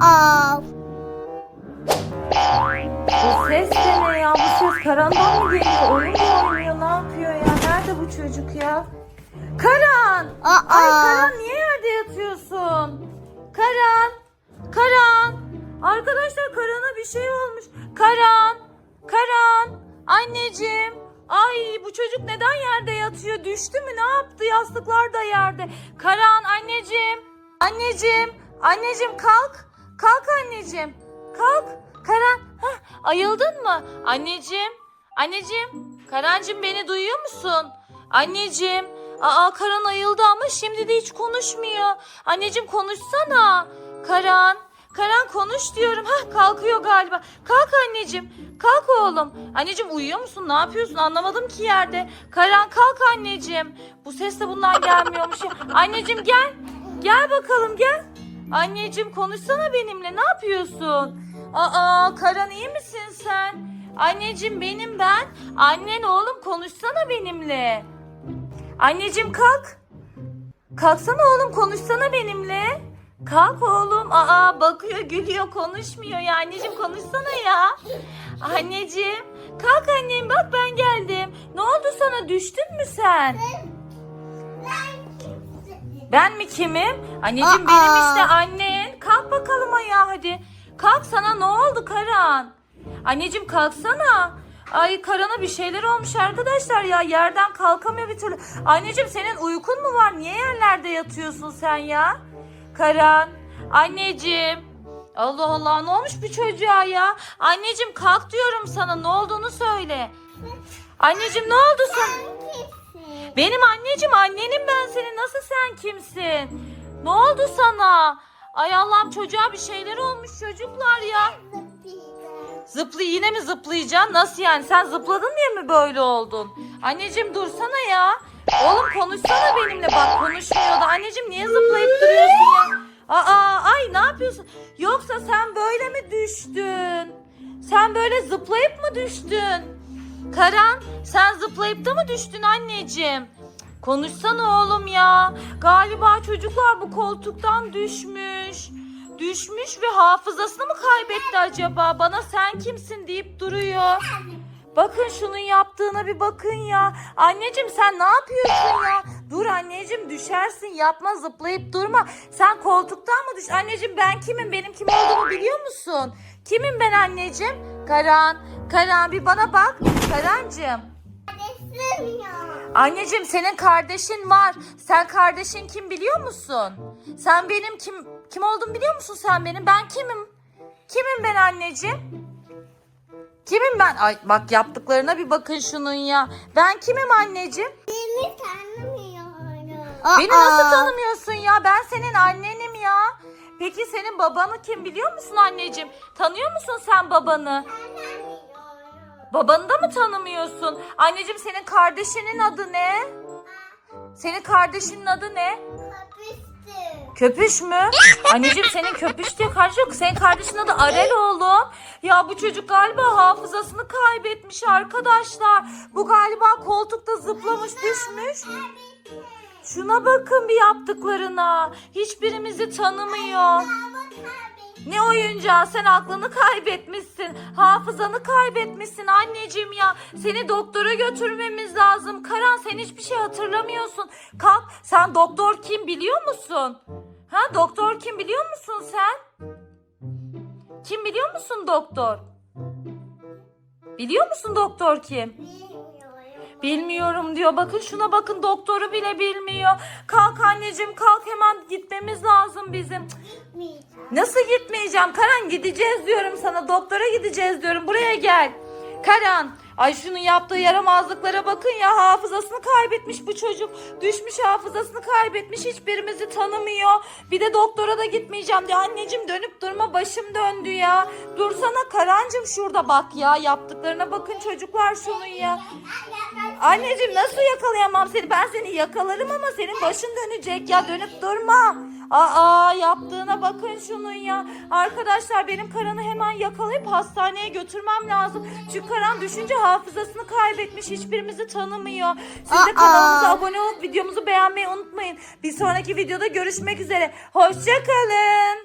al. Bu ses de ne ya? Bu ses Karan'dan mı geliyor? Oyun mu oynuyor? Ne yapıyor ya? Nerede bu çocuk ya? Karan! Aa. Ay Karan niye yerde yatıyorsun? Karan! Karan! Arkadaşlar Karan'a bir şey olmuş. Karan! Karan! Anneciğim! Ay bu çocuk neden yerde yatıyor? Düştü mü? Ne yaptı? Yastıklar da yerde. Karan anneciğim! Anneciğim! Anneciğim kalk! Kalk anneciğim! Kalk! Karan! Hah, ayıldın mı? Anneciğim! Anneciğim! Karancığım beni duyuyor musun? Anneciğim! Aa Karan ayıldı ama şimdi de hiç konuşmuyor. Anneciğim konuşsana. Karan. Karan konuş diyorum. Hah kalkıyor galiba. Kalk anneciğim. Kalk oğlum. Anneciğim uyuyor musun? Ne yapıyorsun? Anlamadım ki yerde. Karan kalk anneciğim. Bu ses de bundan gelmiyormuş ya. Anneciğim gel. Gel bakalım gel. Anneciğim konuşsana benimle. Ne yapıyorsun? Aa Karan iyi misin sen? Anneciğim benim ben. Annen oğlum konuşsana benimle. Anneciğim kalk. Kalksana oğlum konuşsana benimle. Kalk oğlum. Aa bakıyor gülüyor konuşmuyor ya. Anneciğim konuşsana ya. Anneciğim. Kalk annem bak ben geldim. Ne oldu sana düştün mü sen? Ben mi kimim? Anneciğim benim Aa. işte annen. Kalk bakalım ayağa hadi. Kalk sana ne oldu Karan? Anneciğim kalksana. Ay Karan'a bir şeyler olmuş arkadaşlar ya. Yerden kalkamıyor bir türlü. Anneciğim senin uykun mu var? Niye yerlerde yatıyorsun sen ya? Karan. Anneciğim. Allah Allah ne olmuş bu çocuğa ya? Anneciğim kalk diyorum sana. Ne olduğunu söyle. Anneciğim ne oldu sana? Benim anneciğim annenim ben senin. Nasıl sen kimsin? Ne oldu sana? Ay Allah'ım çocuğa bir şeyler olmuş çocuklar ya. Zıplı yine mi zıplayacaksın? Nasıl yani? Sen zıpladın diye mi böyle oldun? Anneciğim dursana ya. Oğlum konuşsana benimle. Bak konuşmuyordu. Anneciğim niye zıplayıp duruyorsun ya? Aa ay ne yapıyorsun? Yoksa sen böyle mi düştün? Sen böyle zıplayıp mı düştün? Karan sen zıplayıp da mı düştün anneciğim? Konuşsana oğlum ya. Galiba çocuklar bu koltuktan düşmüş. Düşmüş ve hafızasını mı kaybetti acaba? Bana sen kimsin deyip duruyor. Bakın şunun yaptığına bir bakın ya. Anneciğim sen ne yapıyorsun ya? Dur anneciğim düşersin yapma zıplayıp durma. Sen koltuktan mı düş? Anneciğim ben kimim? Benim kim olduğumu biliyor musun? Kimim ben anneciğim? Karan. Karan bir bana bak. Karancığım. Anneciğim senin kardeşin var. Sen kardeşin kim biliyor musun? Sen benim kim kim olduğumu biliyor musun sen benim? Ben kimim? Kimim ben anneciğim? Kimim ben? Ay bak yaptıklarına bir bakın şunun ya. Ben kimim anneciğim? Beni tanımıyorum. Beni nasıl tanımıyorsun ya? Ben senin annenim ya. Peki senin babanı kim biliyor musun anneciğim? Tanıyor musun sen babanı? Babanı da mı tanımıyorsun? Anneciğim senin kardeşinin adı ne? Senin kardeşinin adı ne? Köpüş mü? Anneciğim senin köpüş diye kardeş yok. Senin kardeşin adı Arel oğlum. Ya bu çocuk galiba hafızasını kaybetmiş arkadaşlar. Bu galiba koltukta zıplamış düşmüş. Şuna bakın bir yaptıklarına. Hiçbirimizi tanımıyor. Ne oyuncağı sen aklını kaybetmişsin. Hafızanı kaybetmişsin anneciğim ya. Seni doktora götürmemiz lazım. Karan sen hiçbir şey hatırlamıyorsun. Kalk sen doktor kim biliyor musun? Ha doktor kim biliyor musun sen? Kim biliyor musun doktor? Biliyor musun doktor kim? Bilmiyorum diyor. Bakın şuna bakın doktoru bile bilmiyor. Kalk anneciğim kalk hemen gitmemiz lazım bizim. Cık, Nasıl gitmeyeceğim? Karan gideceğiz diyorum sana. Doktora gideceğiz diyorum. Buraya gel. Karan. Ay şunun yaptığı yaramazlıklara bakın ya. Hafızasını kaybetmiş bu çocuk. Düşmüş hafızasını kaybetmiş. Hiçbirimizi tanımıyor. Bir de doktora da gitmeyeceğim diyor. Anneciğim dönüp durma başım döndü ya. Dursana Karancığım şurada bak ya. Yaptıklarına bakın çocuklar şunun ya. Anneciğim nasıl yakalayamam seni? Ben seni yakalarım ama senin başın dönecek ya. Dönüp durma. Aa yaptığına bakın şunun ya. Arkadaşlar benim Karan'ı hemen yakalayıp hastaneye götürmem lazım. Çünkü Karan düşünce hafızasını kaybetmiş. Hiçbirimizi tanımıyor. Siz de Aa. kanalımıza abone olup videomuzu beğenmeyi unutmayın. Bir sonraki videoda görüşmek üzere. Hoşçakalın.